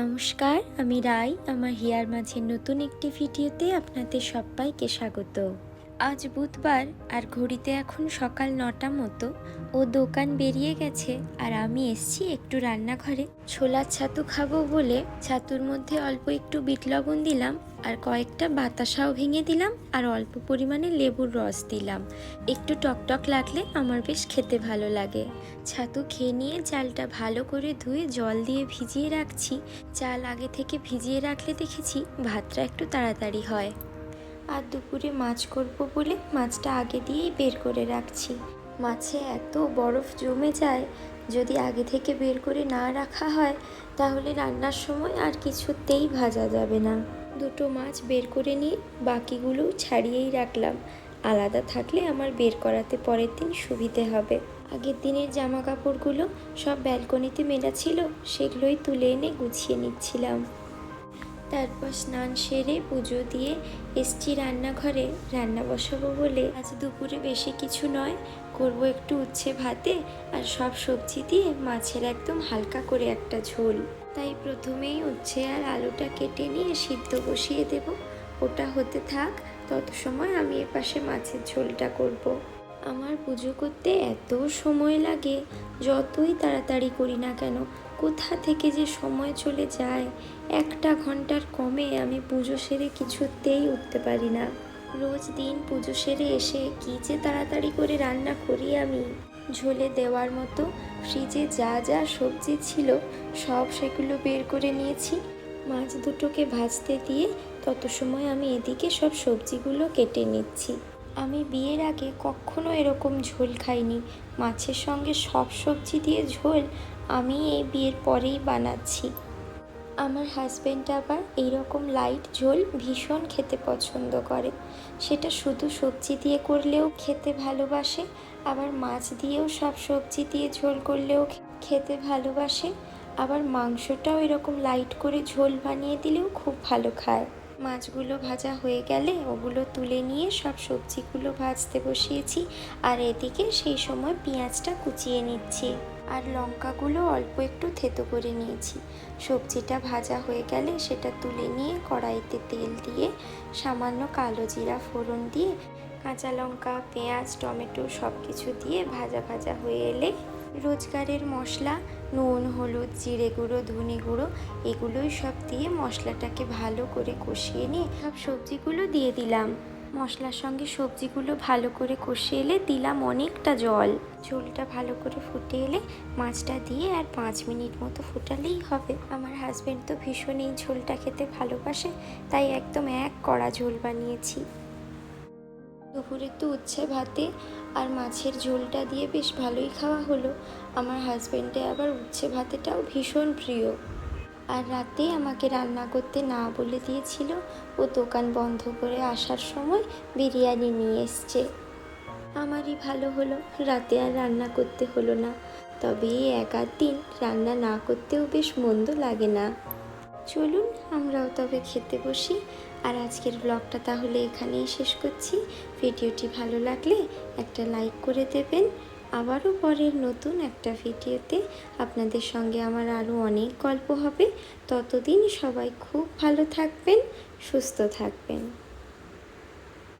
নমস্কার আমি রাই আমার হিয়ার মাঝে নতুন একটি ভিডিওতে আপনাদের সবাইকে স্বাগত। আজ বুধবার আর ঘড়িতে এখন সকাল নটা মতো ও দোকান বেরিয়ে গেছে আর আমি এসছি একটু রান্নাঘরে। ছোলার ছাতু খাব বলে ছাতুর মধ্যে অল্প একটু বিট লবণ দিলাম আর কয়েকটা বাতাসাও ভেঙে দিলাম আর অল্প পরিমাণে লেবুর রস দিলাম। একটু টকটক লাগলে আমার বেশ খেতে ভালো লাগে। ছাতু খেয়ে নিয়ে চালটা ভালো করে ধুয়ে জল দিয়ে ভিজিয়ে রাখছি। চাল আগে থেকে ভিজিয়ে রাখলে দেখেছি ভাতটা একটু তাড়াতাড়ি হয়। আর দুপুরে মাছ করব বলে মাছটা আগে দিয়েই বের করে রাখছি। মাছে এত বরফ জমে যায়, যদি আগে থেকে বের করে না রাখা হয়, তাহলে রান্নার সময় আর কিছুতেই ভাজা যাবে না। দুটো মাছ বের করে নিয়ে বাকিগুলো ছাড়িয়েই রাখলাম। আলাদা থাকলে আমার বের করাতে পরের দিন সুবিধে হবে। আগের দিনের জামা কাপড়গুলো সব ব্যালকনিতে মেলা ছিল, সেগুলোই তুলে এনে গুছিয়ে নিচ্ছিলাম। তারপর স্নান সেরে পুজো দিয়ে এসছি রান্নাঘরে। রান্না বসাবো বলে আজ দুপুরে বেশি কিছু নয়, করব একটু উচ্ছে ভাতে আর সব সবজি দিয়ে মাছের একদম হালকা করে একটা ঝোল। তাই প্রথমেই উচ্ছে আর আলুটা কেটে নিয়ে সিদ্ধ বসিয়ে দেব। ওটা হতে থাক, তত সময় আমি এপাশে মাছের ঝোলটা করব। আমার পুজো করতে এত সময় লাগে, যতই তাড়াতাড়ি করি না কেন, কোথা থেকে যে সময় চলে যায়, একটা ঘণ্টার কমে আমি পুজো সেরে কিছুতেই উঠতে পারি না। রোজ দিন পুজো সেরে এসে কী যে তাড়াতাড়ি করে রান্না করি আমি? ঝোলে দেওয়ার মতো ফ্রিজে যা যা সবজি ছিল, সব সেগুলো বের করে নিয়েছি। মাছ দুটোকে ভাজতে দিয়ে তত সময় আমি এদিকে সব সবজিগুলো কেটে নিচ্ছি। আমি বিয়ের আগে কখনো এরকম ঝোল খাইনি। মাছের সঙ্গে সব সবজি দিয়ে ঝোল আমি এই বিয়ের পরেই বানাচ্ছি। আমার হাজব্যান্ড আবার এইরকম লাইট ঝোল ভীষণ খেতে পছন্দ করে। সেটা শুধু সবজি দিয়ে করলেও খেতে ভালোবাসে, আবার মাছ দিয়েও সব সবজি দিয়ে ঝোল করলেও খেতে ভালোবাসে। আবার মাংসটাও এরকম লাইট করে ঝোল বানিয়ে দিলেও খুব ভালো খায়। মাছগুলো ভাজা হয়ে গেলে ওগুলো তুলে নিয়ে সব সবজিগুলো ভাজতে বসিয়েছি। আর এদিকে সেই সময় পেঁয়াজটা কুচিয়ে নিচ্ছি। আর লঙ্কাগুলো অল্প একটু থেতো করে নিয়েছি। সবজিটা ভাজা হয়ে গেলে সেটা তুলে নিয়ে কড়াইতে তেল দিয়ে, সামান্য কালো জিরা ফোড়ন দিয়ে, কাঁচা লঙ্কা, পেঁয়াজ, টমেটো সব কিছু দিয়ে ভাজা ভাজা হয়ে এলে রোজগারের মশলা, নুন, হলুদ, জিরে গুঁড়ো, ধনে গুঁড়ো, এগুলোই সব দিয়ে মশলাটাকে ভালো করে কষিয়ে নিয়ে সব সবজিগুলো দিয়ে দিলাম। মশলার সঙ্গে সবজিগুলো ভালো করে কষিয়ে এলে দিলাম অনেকটা জল। ঝোলটা ভালো করে ফুটে এলে মাছটা দিয়ে আর পাঁচ মিনিট মতো ফুটালেই হবে। আমার হাজব্যান্ড তো ভীষণ এই ঝোলটা খেতে ভালোবাসে, তাই একদম এক কড়া ঝোল বানিয়েছি। দুপুরে তো উচ্ছে ভাতে আর মাছের ঝোলটা দিয়ে বেশ ভালোই খাওয়া হলো। আমার হাজব্যান্ডে আবার উচ্ছে ভাতেটাও ভীষণ প্রিয়। আর রাতে আমাকে রান্না করতে না বলে দিয়েছিল, ও দোকান বন্ধ করে আসার সময় বিরিয়ানি নিয়ে এসছে। আমারই ভালো হলো, রাতে আর রান্না করতে হলো না। তবে এক আধ দিন রান্না না করতেও বেশ মন্দ লাগে না। চলুন আমরাও তবে খেতে বসি। আর আজকের ব্লগটা তাহলে এখানেই শেষ করছি। ভিডিওটি ভালো লাগলে একটা লাইক করে দেবেন। আবারও পরের নতুন একটা ভিডিওতে আপনাদের সঙ্গে আমার আরও অনেক গল্প হবে। ততদিন সবাই খুব ভালো থাকবেন, সুস্থ থাকবেন।